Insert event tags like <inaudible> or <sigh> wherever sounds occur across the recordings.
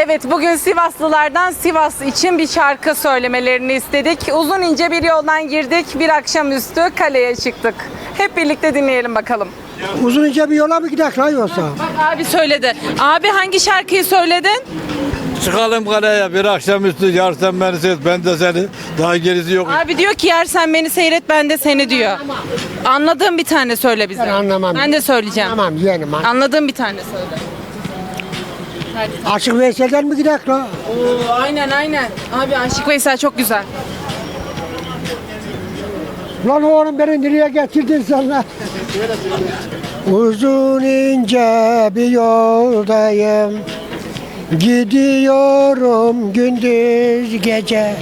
Evet bugün Sivaslılardan Sivas için bir şarkı söylemelerini istedik. Uzun ince bir yoldan girdik. Bir akşamüstü kaleye çıktık. Hep birlikte dinleyelim bakalım. Uzun ince bir yola mı gidelim lan yoksa? Bak abi söyledi. Abi hangi şarkıyı söyledin? Çıkalım kaleye bir akşamüstü yarsan beni seyret ben de seni daha gerisi yok. Abi diyor ki yer sen beni seyret ben de seni diyor. Anladığım bir tane söyle bize. Ben anlamam. Ben de söyleyeceğim. Tamam yeğenim. an- Anladığım bir tane söyle. Aşık Veysel'den mi gidelim lan? Oo, aynen aynen. Abi Aşık Veysel çok güzel. Lan oğlum beni nereye getirdin sen lan? Uzun ince bir yoldayım Gidiyorum gündüz gece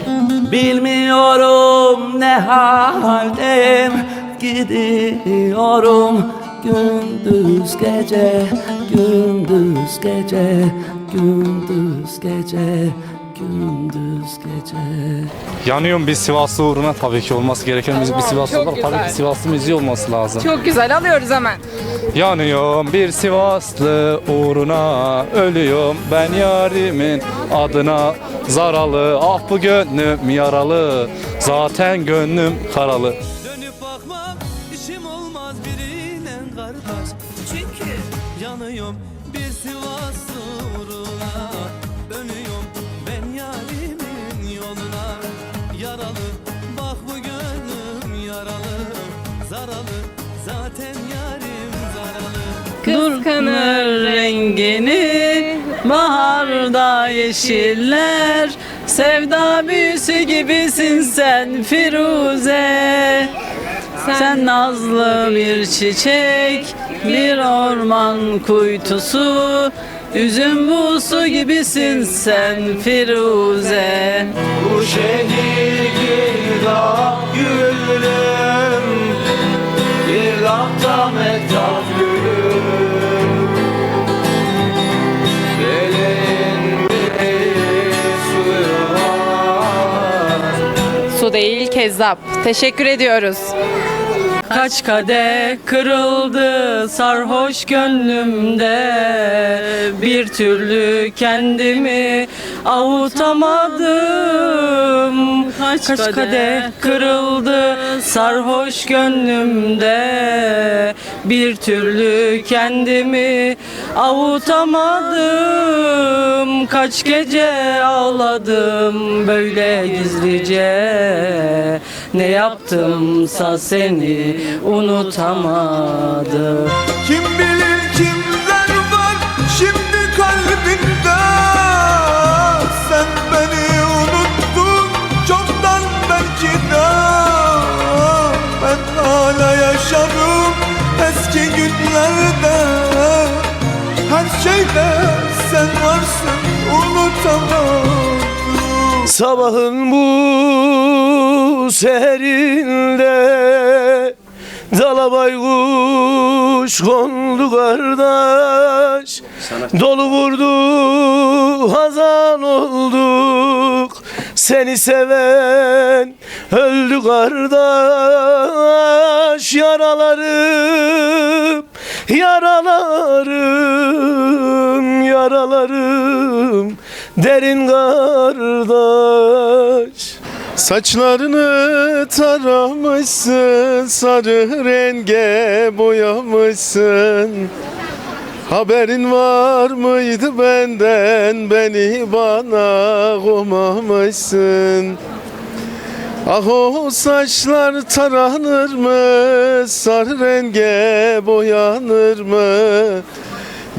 Bilmiyorum ne haldeyim Gidiyorum gündüz gece Gündüz gece Gündüz gece Gündüz gece Yanıyorum bir Sivaslı uğruna tabii ki olması gereken müzik bir Sivaslı çok olarak tabii güzel. ki Sivaslı müziği olması lazım. Çok güzel alıyoruz hemen. Yanıyorum bir Sivaslı uğruna ölüyorum ben yarimin adına zaralı ah bu gönlüm yaralı zaten gönlüm karalı. Kıskanır rengini Baharda yeşiller Sevda büyüsü gibisin sen Firuze. Sen nazlı bir çiçek Bir orman kuytusu Üzüm buğsu gibisin sen Firuze. Bu şehir kezzap. Teşekkür ediyoruz. Kaç kadeh kırıldı sarhoş gönlümde Bir türlü kendimi avutamadım. Kaç, kadeh kırıldı. sarhoş gönlümde. Bir türlü kendimi avutamadım. Kaç gece ağladım böyle gizlice. Ne yaptımsa seni unutamadım. Kim bilir Sabahın bu seherinde Dala baykuş kondu kardeş. Dolu vurdu hazan olduk Seni seven öldü kardeş. Yaralarım Yaralarım, yaralarım derin kardeş. Saçlarını taramışsın, sarı renge boyamışsın. Haberin var mıydı benden, beni bana komamışsın Ah o saçlar taranır mı, sarı renge boyanır mı?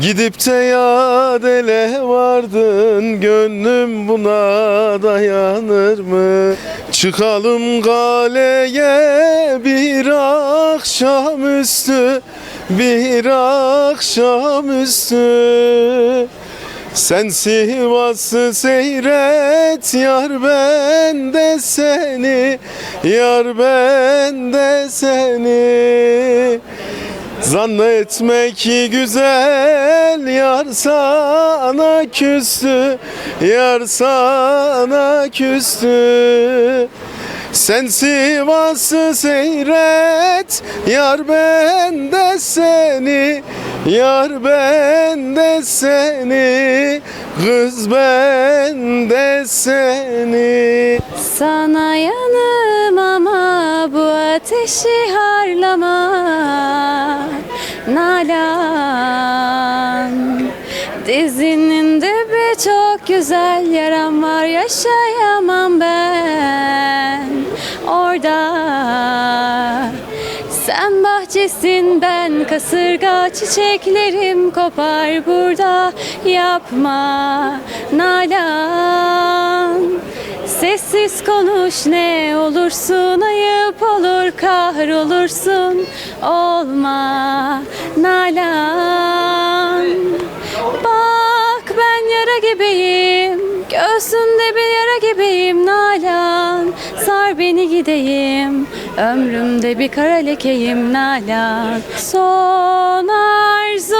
Gidip de yad ele vardın Gönlüm buna dayanır mı? Çıkalım galeye bir akşamüstü Bir akşamüstü sen Sivas'ı seyret yar ben de seni Yar ben de seni Zannetmek ki güzel yar sana küstü Yar sana küstü. Sen Sivas'ı seyret Yar ben de seni Yar ben de seni Kız ben de seni. Sana bu ateşi harlama Nalan. Dizinin dibi çok güzel yaram var yaşayamam ben. Orada sen bahçesin ben kasırga çiçeklerim kopar burada. Yapma Nalan Sessiz konuş ne olursun ayıp olur kahrolursun. Olma Nalan. Bak ben yara gibiyim. Göğsünde bir yara gibiyim Nalan. Sar beni gideyim. Ömrümde bir kara lekeyim Nalan. Son arzum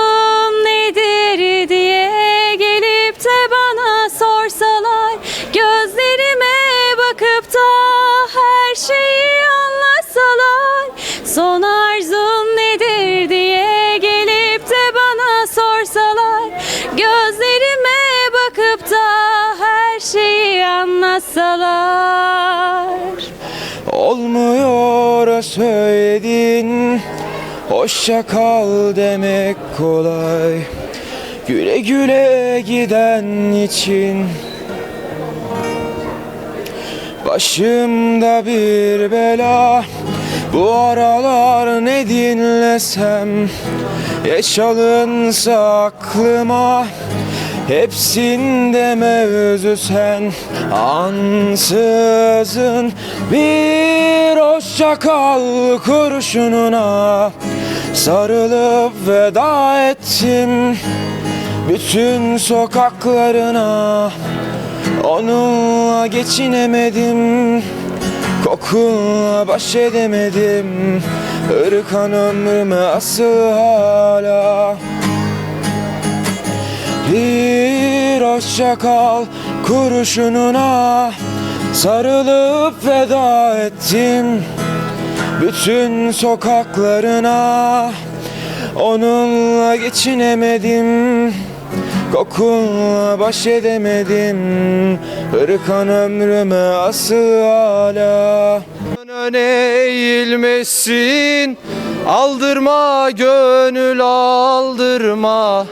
anlatsalar Olmuyor söyledin Hoşça kal demek kolay. Güle güle giden için. Başımda bir bela Bu aralar ne dinlesem? Geç alınsa aklıma Hepsinde mevzu sen Ansızın. Bir hoşça kal kurşununa. Sarılıp veda ettim Bütün sokaklarına. Onunla geçinemedim Kokunla baş edemedim. Irkan ömrüme asıl hala bir hoşça kal kurşununa Sarılıp veda ettim Bütün sokaklarına. Onunla geçinemedim Kokunla baş edemedim. Irkan ömrüme asıl hala Öne eğilmesin. Aldırma gönül aldırma.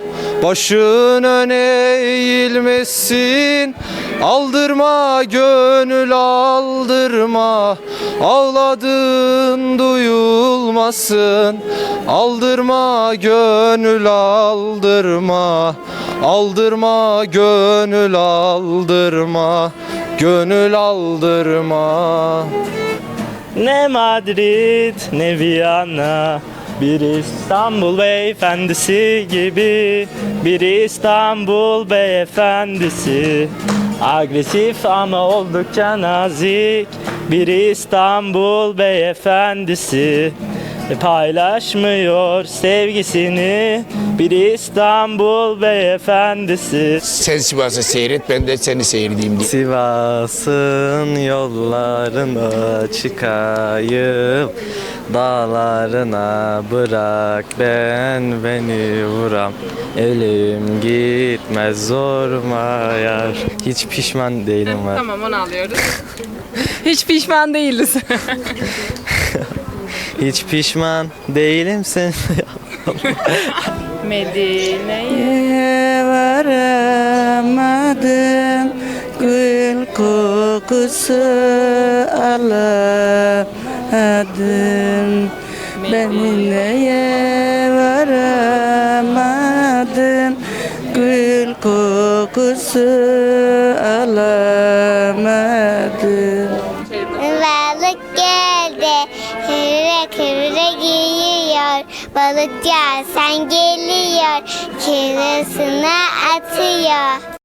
Başın öne eğilmesin. Aldırma gönül aldırma. Ağladın duyulmasın. Aldırma gönül aldırma. Aldırma gönül aldırma. Gönül aldırma Ne Madrid ne Viyana. Bir İstanbul beyefendisi gibi Bir İstanbul beyefendisi. Agresif ama oldukça nazik Bir İstanbul beyefendisi Paylaşmıyor sevgisini Bir İstanbul beyefendisi Sen Sivas'ı seyret ben de seni seyredeyim diye. Sivas'ın yollarına çıkayım Dağlarına bırak ben beni vuram Ölüm gitmez zorma yar Hiç pişman değilim var Tamam onu alıyoruz. <laughs> Hiç pişman değiliz. <laughs> Hiç pişman değilim sen. Medine'ye varamadım. Gül kokusu alamadım. Ben neye varamadım. Gül kokusu alamadım Balıkçı sen geliyor, kırısına atıyor.